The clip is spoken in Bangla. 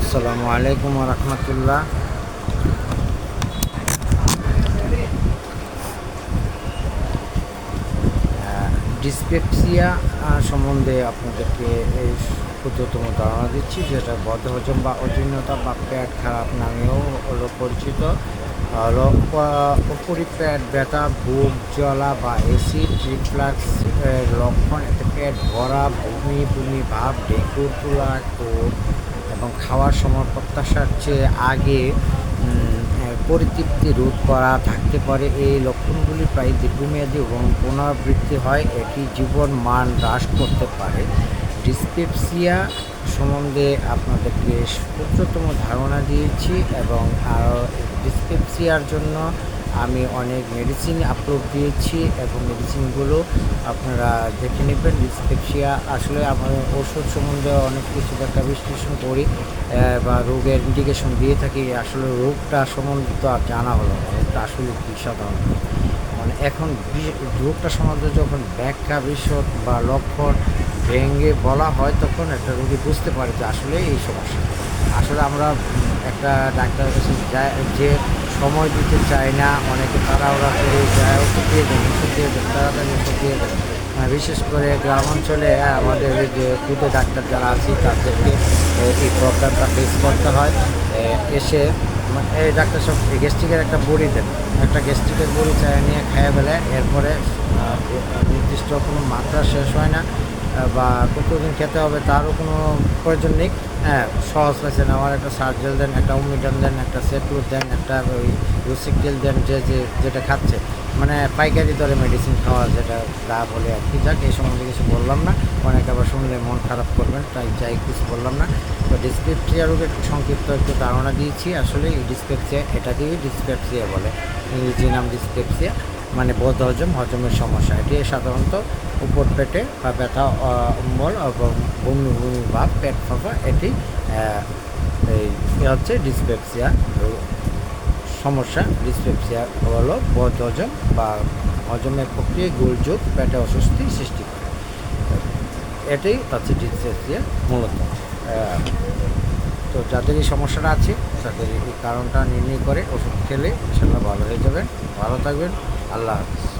আসসালামু আলাইকুম রহমতুল্লাহ। ডিসপেপসিয়া সম্বন্ধে আপনাদেরকে ক্ষুদ্রতম ধারণা দিচ্ছি যেটা বদ্ধহজম বা অজীর্ণতা বা পেট খারাপ নামেও হলো পরিচিত উপরি পেট ব্যথা, বুক জ্বলা বা অ্যাসিড রিফ্লাক্স লক্ষণ এতে পেট ভরা, বমি বমি ভাব ডেকুর তোলা এবং খাওয়ার সময় প্রত্যাশার চেয়ে আগে পরিতৃপ্তি রোধ করা থাকতে পারে। এই লক্ষণগুলি প্রায় দীর্ঘমেয়াদী এবং পুনরাবৃত্তি হয়। এটি জীবন মান হ্রাস করতে পারে। ডিসপেপসিয়া সম্বন্ধে আপনাদেরকে ক্ষুদ্রতম ধারণা দিয়েছি এবং ডিসপেপসিয়ার জন্য আমি অনেক মেডিসিন আপলোড দিয়েছি এবং মেডিসিনগুলো আপনারা দেখে নেবেন। ডিসপেপসিয়া আসলে আমার ওষুধ সম্বন্ধে অনেক কিছু একটা বিশ্লেষণ করি বা রোগের ইন্ডিকেশন দিয়ে থাকি। আসলে রোগটা সম্বন্ধে তো আর জানা হলো না। রোগটা আসলে কী সাধারণত মানে এখন রোগটা সম্বন্ধে যখন ব্যাখ্যা, বিশদ বা লক্ষণ ভেঙে বলা হয় তখন একটা রোগী বুঝতে পারে যে আসলে এই সমস্যা। আসলে আমরা একটা ডাক্তারের কাছে যে সময় দিতে চায় না, অনেকে তাড়াহুড়া করে যায়, ওষুধ দিয়ে দেন, ওষুধ দিয়ে দেন, তাড়াতাড়ি ওষুধ দিয়ে দেন। বিশেষ করে গ্রাম অঞ্চলে আমাদের যে খুদে ডাক্তার যারা আছে, তাদেরকে এই প্রবলেমটা ফেস করতে হয়। এসে মানে এই ডাক্তার সব গ্যাস্ট্রিকের একটা বড়ি দেন। একটা গ্যাস্ট্রিকের বড়ি চায় নিয়ে খাইয়ে ফেলে, এরপরে নির্দিষ্ট কোনো মাত্রা শেষ হয় না। বা কতদিন খেতে হবে তারও কোনো প্রয়োজন নেই। হ্যাঁ সহজ পাইছেন আমার একটা সার্জেল দেন, একটা উমিডন দেন, একটা সেটুর দেন, একটা ওই রুসিকটেল দেন, যে যে, যেটা খাচ্ছে। মানে পাইকারি দরে মেডিসিন খাওয়া যেটা লাভ হলে আর কি। যাক, এই সম্বন্ধে কিছু বললাম না। অনেক আবার শুনলে মন খারাপ করবেন, তাই যাই কিছু বললাম না। তো ডিসপেপসিয়া রোগের সংক্ষিপ্ত একটু ধারণা দিয়েছি। আসলে এই ডিসপেপসিয়া এটাকেই ডিসপেপসিয়া বলে। ইংরেজি নাম ডিসপেপসিয়া মানে বোধ হজম, হজমের সমস্যা। এটি সাধারণত উপর পেটে বা ব্যথা অম্বল এবং বমি বমি ভাব পেট ফাঁপা, এটি এই হচ্ছে ডিসপেপসিয়া। সমস্যা, ডিসপেপসিয়া হলো বোধ হজম বা হজমের প্রক্রিয়ায় গোলযোগ পেটে অস্বস্তি সৃষ্টি করে। এটাই হচ্ছে ডিসপেপসিয়া মূলত। তো যাদের এই সমস্যাটা আছে, তাদের এই কারণটা নির্ণয় করে ওষুধ খেলে ইনশাল্লাহ ভালো হয়ে যাবেন। ভালো থাকবেন। আল্লাহ হাফিজ।